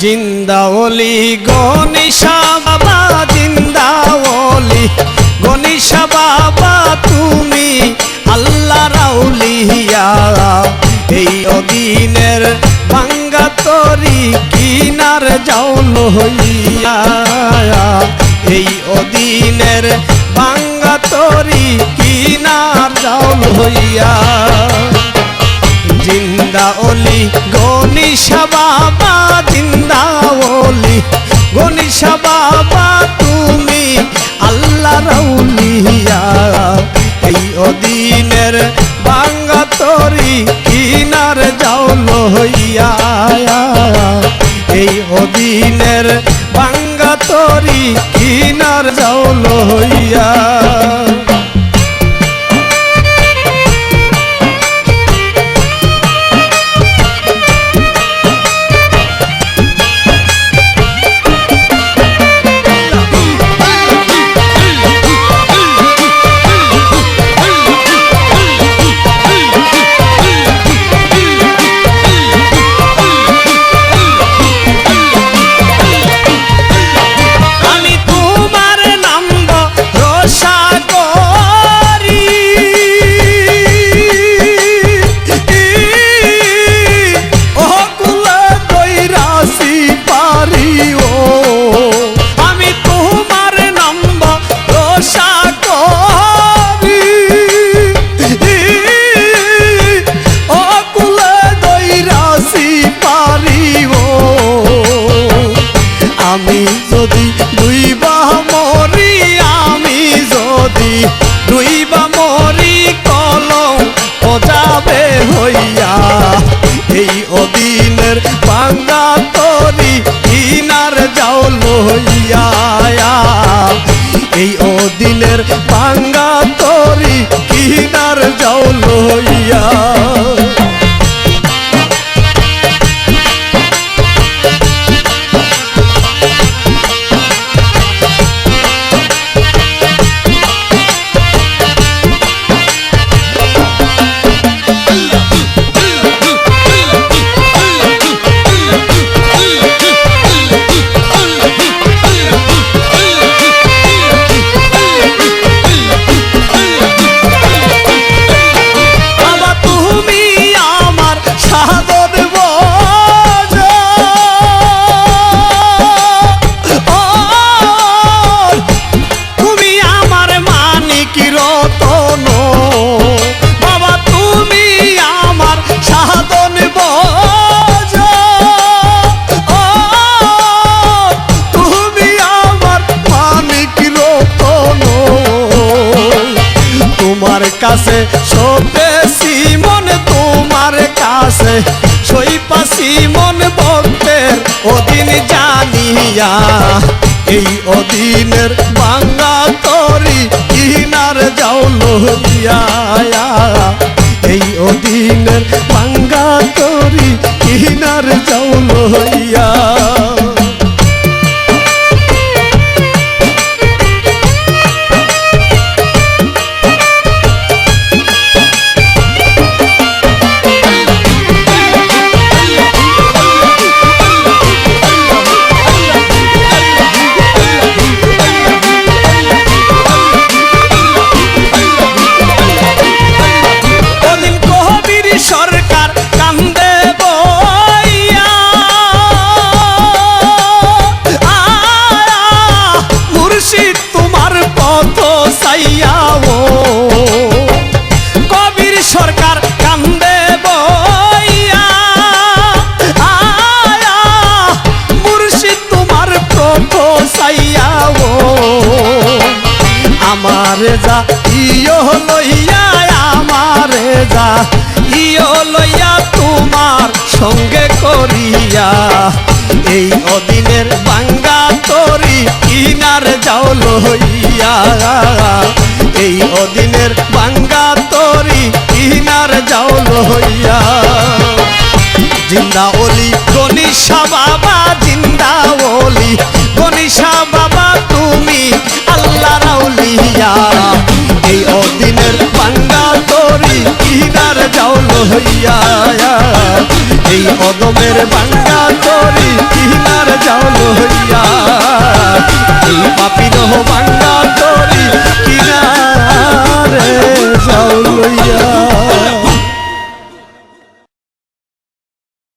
জিন্দাওলি গনিশা বাবা, জিন্দাওলি। গনিশা বাবা, তুমি আল্লাহ রাউলিয়া। এই অদিনের বাঙ্গা তরি কিনার যাওল হইয়া। এই অদিনের বাঙ্গা তরি কিনার যাওল হইয়া। জিন্দা অলি গনিশা বাবা জিন্দা অলি গনিশা বাবা তুমি আল্লাহ রাউলিয়া এই অদিনের বাঙ্গা তরি কিনার যাওল হইয়া এই অদিনের বাঙ্গা তরি কিনার যাওল হইয়া এই অদিনের পাঙ্গা তরি কিনার যাও লইয়া এই অদিনের বাঙ্গা কাছে সবেছি মন তোমার কাছে। সই পাশি মন ভক্তের অদিন জানিয়া, এই অদিনের বাংলা তরি কিনার যাও হইয়া ইয় লইয়া আমারে যা, ইয় লইয়া তোমার সঙ্গে করিয়া। এই অদিনের বাঙ্গা তরি কিনার যাও লইয়া এই অদিনের বাঙ্গা তরি কিনার যাও লইয়া জিন্দা ওলি গনিশা বাবা, জিন্দা ওলি গনিশা বাবা, তুমি আল্লাহ রাউলিয়া হইয়া এই অদমের বাঙ্গা তরি কিনার যাও লইয়া এই পাপির বাঙ্গা